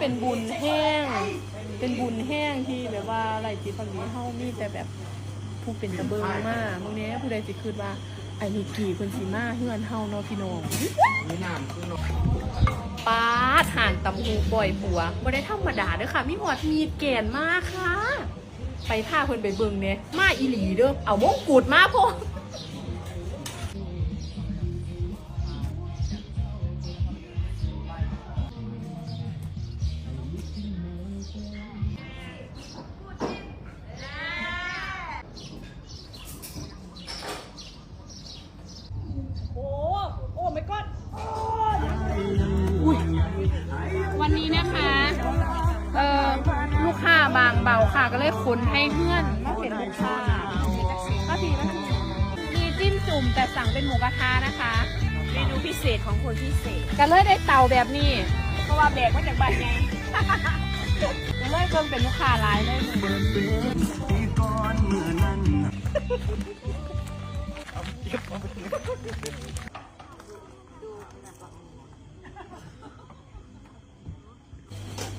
เป็นบุญแห้ง เป็นบุญแห้งที่แบบว่าไรจิตฝั่งนี้เฮามีแต่แบบผู้เป็นตะเบิงมากบางเนี้ผู้ใดสิคิดว่าไอ้นิกกี้คนสีมาเฮือนเฮาเนาะพี่น้องนี่น้ำคือนองป้าห่านตำหูปล่อยปัวบ่ได้ธรรมดาเด้อค่ะ มีหอดมีแกนมากค่ะ ไปพาเพิ่นไปเบิ่งเนี่ยมาอีหลีเด้อเอามงกุฎมาพ่อ บางเบาค่ะก็เลยคนให้เพื่อนมาเป็นลูกค้าก็ทีก็ทีมีจิ้มจุ่มแต่สั่งเป็นหมูกระทะนะคะเมนูพิเศษของคนพิเศษก็เลยได้เตาแบบนี้ เพราะว่าแบกมาจากบ้านไงก็เลยเพิ่มเป็นลูกค้าหลายเลย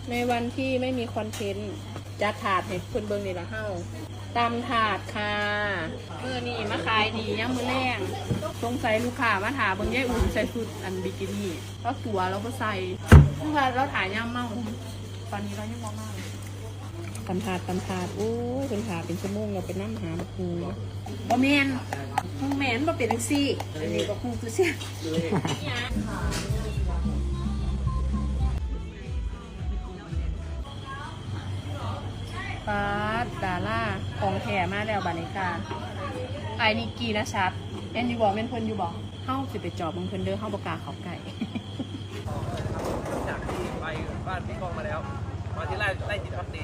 ในวันที่ไม่มีคอนเทนต์ จะถาดให้เพื่อนเบิงนี่ละเฮ้าตำถาดค่ะมือนี่มาขายดีย่างมือแรงสงสัยลูกค้ามาถามเบิงยายอุ่นใส่ชุดอันบิกินี่ก็ตัวเราก็ใส่ลูกค้าเราถ่ายย่างเมาตอนนี้เรายังมองมากตำถาดตำถาดโอ้ยเป็นถาดเป็นชั่วโมงเราไปนั่งหาคูบ่แมนมึงแมนบ่เป็นซี่อันนี้ก็คงคือเสีย ปาดดาล่าของแถมาแล้วบานิกาไอ้นิกกี้นะชัดเอ็นอยู่บอกเป็นเพิ่นอยู่บอกเฮาสิไปจอบมึงเพิ่นเด้อเฮาบ่กล้าเข้าใกล้จากที่ไปบ้านพี่กองมาแล้วมาที่ไร่ไร่จิตพักดี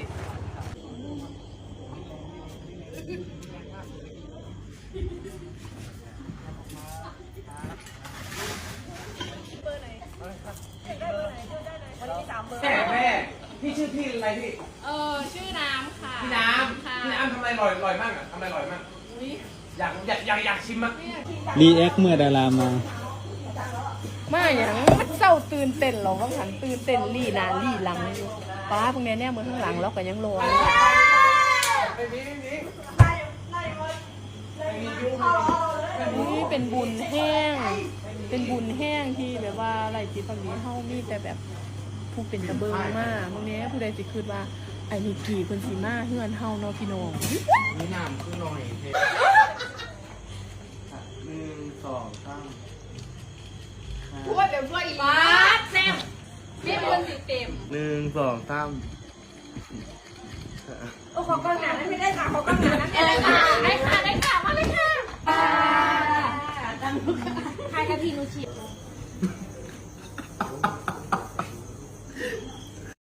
แม่แม่ พี่ชื่อพี่อะไรพี่ เออชื่อน้ำค่ะพี่น้ำค่ะพี่น้ำทำอะไรลอยลอยมากอะทำอะไรลอยมากอุ๊ยอยากอยากอยากอยากชิมอะรีแอคเมื่อดารามา มาอย่างมันเศร้าตื่นเต้นเหรอว่าหันตื่นเต้นลี่หนาลี่หลังอยู่ป้าพวกเนี้ยเนี่ยมือข้างหลังแล้วก็ยังรออยู่ไม่มีไม่มีนี่เป็นบุญแห้ง เป็นบุญแห้งที่แบบว่าไรจิตฝั่งนี้เฮามีแต่แบบ ผู้เป็นตะเบิงมากพวกเนี้ยผู้ใดสิคิดว่าไอ้นิกกี้คนสีมาเฮือนเฮาเนาะพี่น้องนี่น้ำคือหน่อยเทหนึ่งสองสามพูดเดี๋ยวช่วยอีกป้าแซ่บพี่เป็นสิเต็มหนึ่งสองสามโอ้ขอกล้องหนานั้นไม่ได้ค่ะขอกล้องหนานั้นไม่ได้ได้ค่ะค่ะได้ค่ะได้ค่ะมาเลยค่ะใครกับพี่นุชิ